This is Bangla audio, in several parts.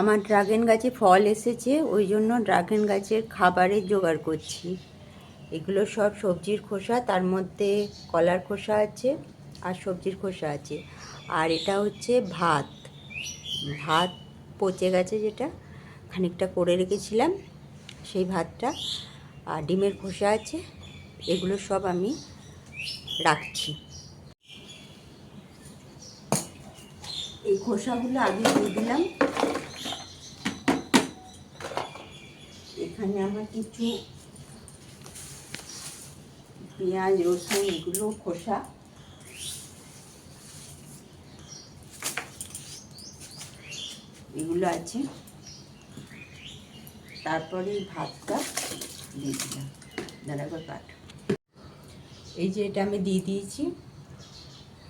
আমার ড্রাগন গাছে ফল এসেছে, ওই জন্য ড্রাগন গাছের খাবারের জোগাড় করছি। এগুলো সব সবজির খোসা, তার মধ্যে কলার খোসা আছে আর সবজির খোসা আছে। আর এটা হচ্ছে ভাত। ভাত পচে গেছে যেটা, খানিকটা করে রেখেছিলাম সেই ভাতটা। আর ডিমের খোসা আছে, এগুলো সব আমি রাখছি। এই খোসাগুলো আগে দিয়ে দিলাম। এখানে আমার কিছু পেঁয়াজ, রসুন, এগুলো খোসা। এগুলো আছে। তারপরে ভাতটা দিয়ে দিলাম। দাঁড়াবার কাঠ এই যে এটা আমি দিয়ে দিয়েছি।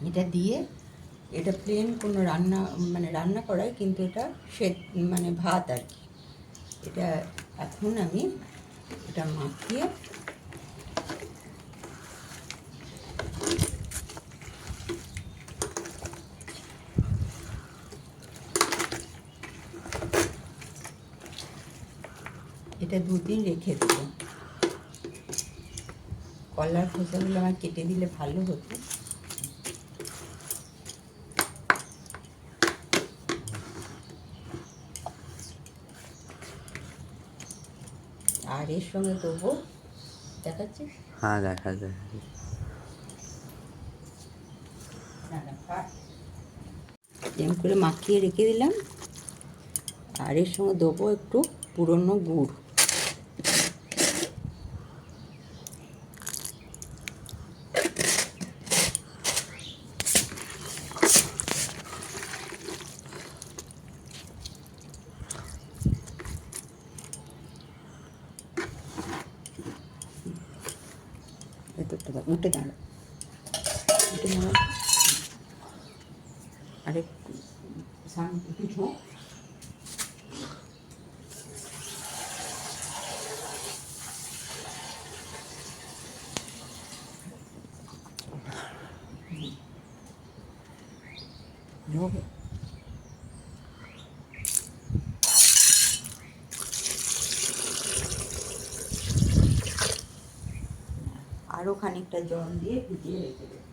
এটা দিয়ে এটা প্লেন কোনো রান্না মানে রান্না করাই কিন্তু এটা সে মানে ভাত আর কি। এটা এখন আমি এটা মাখিয়ে এটা দুদিন রেখে দেবো। কলার খোসাগুলো আমার কেটে দিলে ভালো হতো। আর এর সঙ্গে দেবো দেখাচ্ছি হ্যাঁ দেখা যায়। এম করে মাখিয়ে রেখে দিলাম। আর এর সঙ্গে দেবো একটু পুরনো গুড়। முட்டைதாள் முட்டைதாள் அதை சாமி பிடிக்கும் আরও খানিকটা জল দিয়ে ভিজিয়ে রেখে দেবো।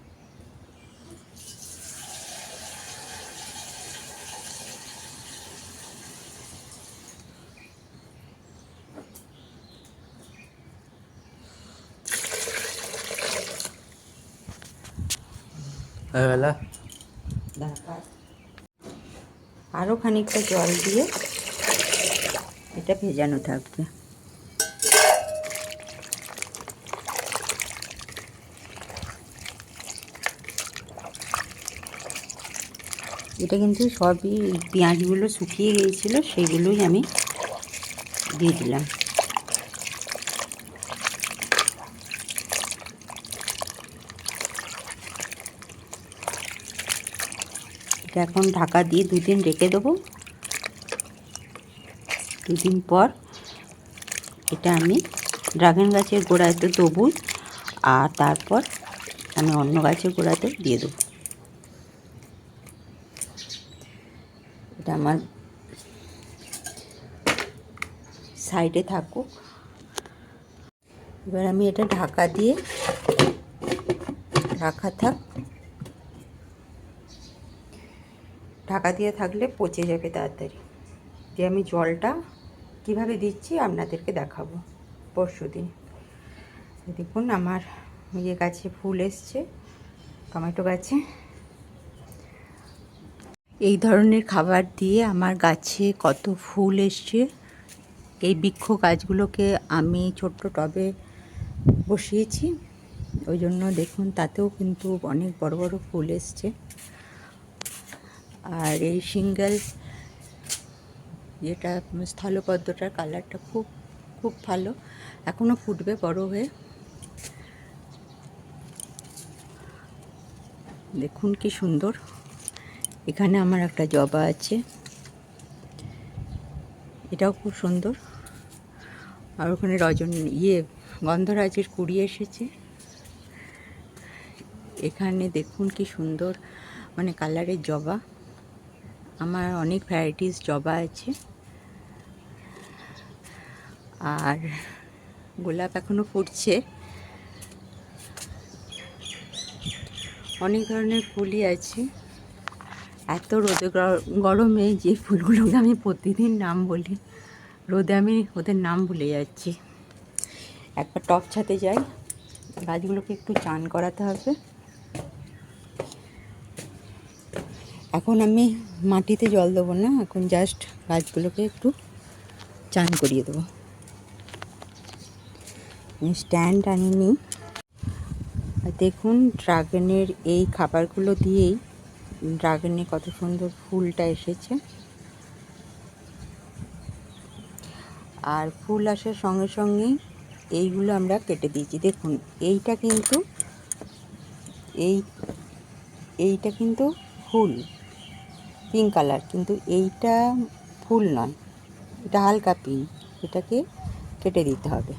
হয়ে গেল? দরকার আরও খানিকটা জল দিয়ে এটা ভেজানো থাকবে। এটা কিন্তু সবই পেঁয়াজগুলো শুকিয়ে গিয়েছিল, সেগুলোই আমি দিয়ে দিলাম। এটা এখন ঢাকা দিয়ে দুদিন রেখে দেবো। দুদিন পর এটা আমি ড্রাগন গাছের গোড়ায় তো দেবই আর তারপর আমি অন্য গাছের গোড়াতে দিয়ে দেবো। এটা আমার সাইডে থাকুক। এবার আমি এটা ঢাকা দিয়ে রাখা থাক। ঢাকা দিয়ে থাকলে পচে যাবে তাড়াতাড়ি। যে আমি জলটা কীভাবে দিচ্ছি আপনাদেরকে দেখাবো পরশু দিন। দেখুন আমার ইয়ে গাছে ফুল এসছে, টমেটো গাছে। এই ধরনের খাবার দিয়ে আমার গাছে কত ফুল এসছে। এই বৃক্ষ গাছগুলোকে আমি ছোট্ট টবে বসিয়েছি। ওই জন্য দেখুন, তাতেও কিন্তু অনেক বড় বড় ফুল এসছে। আর এই সিঙ্গেল যেটা স্থলপদ্মটার কালারটা খুব খুব ভালো। এখনও ফুটবে বড় হয়ে। দেখুন কি সুন্দর। এখানে আমার একটা জবা আছে। এটাও খুব সুন্দর। আর ওখানে রজন ইয়ে গন্ধরাজের কুড়ি এসেছে। এখানে দেখুন কি সুন্দর মানে কালারের জবা। আমার অনেক ভ্যারাইটিস জবা আছে। আর গোলাপ এখনও ফুটছে। অনেক ধরনের ফুলই আছে। এত রোদে গর- গরমে যে ফুলগুলোকে আমি প্রতিদিন নাম বলি, রোদে আমি ওদের নাম ভুলে যাচ্ছি। একবার টপ ছাতে যাই, গাছগুলোকে একটু চান করাতে হবে। এখন আমি মাটিতে জল দেবো না, এখন জাস্ট গাছগুলোকে একটু চান করিয়ে দেবো। স্ট্যান্ড আনিনি দেখুন ড্রাগনের এই খাবারগুলো দিয়েই ড্রাগনে কত সুন্দর ফুলটা এসেছে। আর ফুল আসার সঙ্গে সঙ্গেই এইগুলো আমরা কেটে দিয়েছি। দেখুন, এইটা কিন্তু, এই, এইটা কিন্তু ফুল, পিঙ্ক কালার, কিন্তু এইটা ফুল নয়, এটা হালকা পিঙ্ক, এটাকে কেটে দিতে হবে।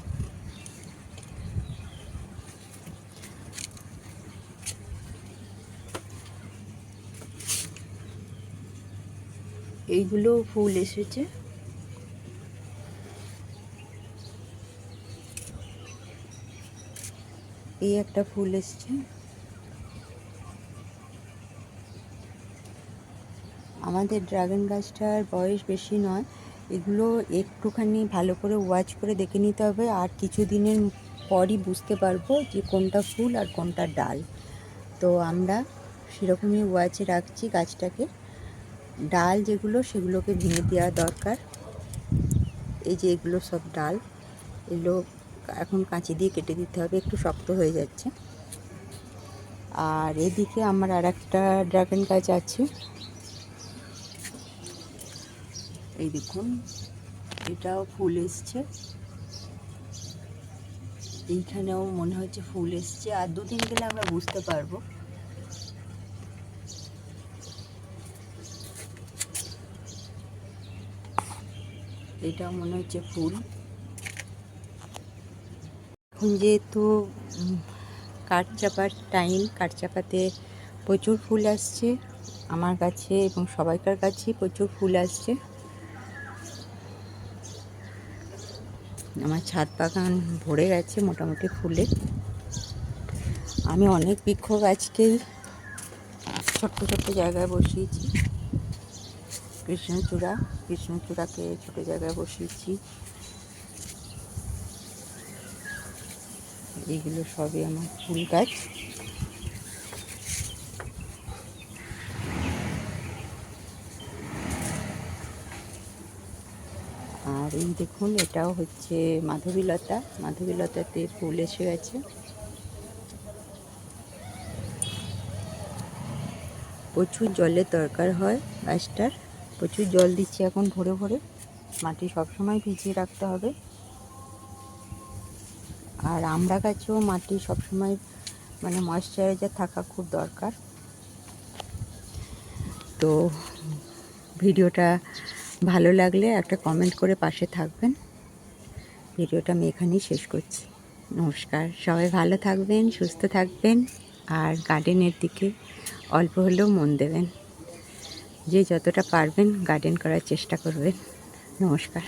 এইগুলো ফুল এসেছে। এই একটা ফুল এসছে। আমাদের ড্রাগন গাছটার বয়স বেশি নয়। এগুলো একটুখানি ভালো করে ওয়াচ করে দেখে নিতে হবে। আর কিছু দিনের পরই বুঝতে পারব যে কোনটা ফুল আর কোনটা ডাল। তো আমরা সেরকমই ওয়াচে রাখছি গাছটাকে। ডাল যেগুলো, সেগুলোকে ভেঙে দেওয়া দরকার। এই যে এগুলো সব ডাল, এগুলো এখন কাঁচি দিয়ে কেটে দিতে হবে, একটু শক্ত হয়ে যাচ্ছে। আর এদিকে আমার আর একটা ড্রাগন গাছ আছে। এই দেখুন, এটাও ফুল এসছে। এইখানেও মনে হচ্ছে ফুল এসছে, আর দুদিন গেলে আমরা বুঝতে পারব। এটাও মনে হচ্ছে ফুল। এখন যেহেতু কাঠ চাপার টাইম কাঠ চাপাতে প্রচুর ফুল আসছে আমার কাছে এবং সবাইকার কাছেই প্রচুর ফুল আসছে। আমার ছাদ বাগান ভরে গেছে মোটামুটি ফুলে। আমি অনেক বৃক্ষ গাছকেই ছোট্ট ছোট্ট জায়গায় বসিয়েছি। কৃষ্ণচূড়া কৃষ্ণচূড়াকে ছোটো জায়গায় বসিয়েছি। এইগুলো সবই আমার ফুল গাছ। আর এই দেখুন, এটাও হচ্ছে মাধবীলতা। মাধবীলতাতে ফুল এসে গেছে। প্রচুর জলের দরকার হয় গাছটার। প্রচুর জল দিচ্ছি এখন ভরে ভরে। মাটি সবসময় ভিজিয়ে রাখতে হবে। আর আমরা গাছেও মাটি সবসময় মানে ময়শ্চারাইজার থাকা খুব দরকার। তো ভিডিওটা ভালো লাগলে একটা কমেন্ট করে পাশে থাকবেন। ভিডিওটা আমি এখানেই শেষ করছি। নমস্কার। সবাই ভালো থাকবেন, সুস্থ থাকবেন, আর গার্ডেনের দিকে অল্প হলেও মন দেবেন। যে যতটা পারবেন গার্ডেন করার চেষ্টা করবেন। নমস্কার।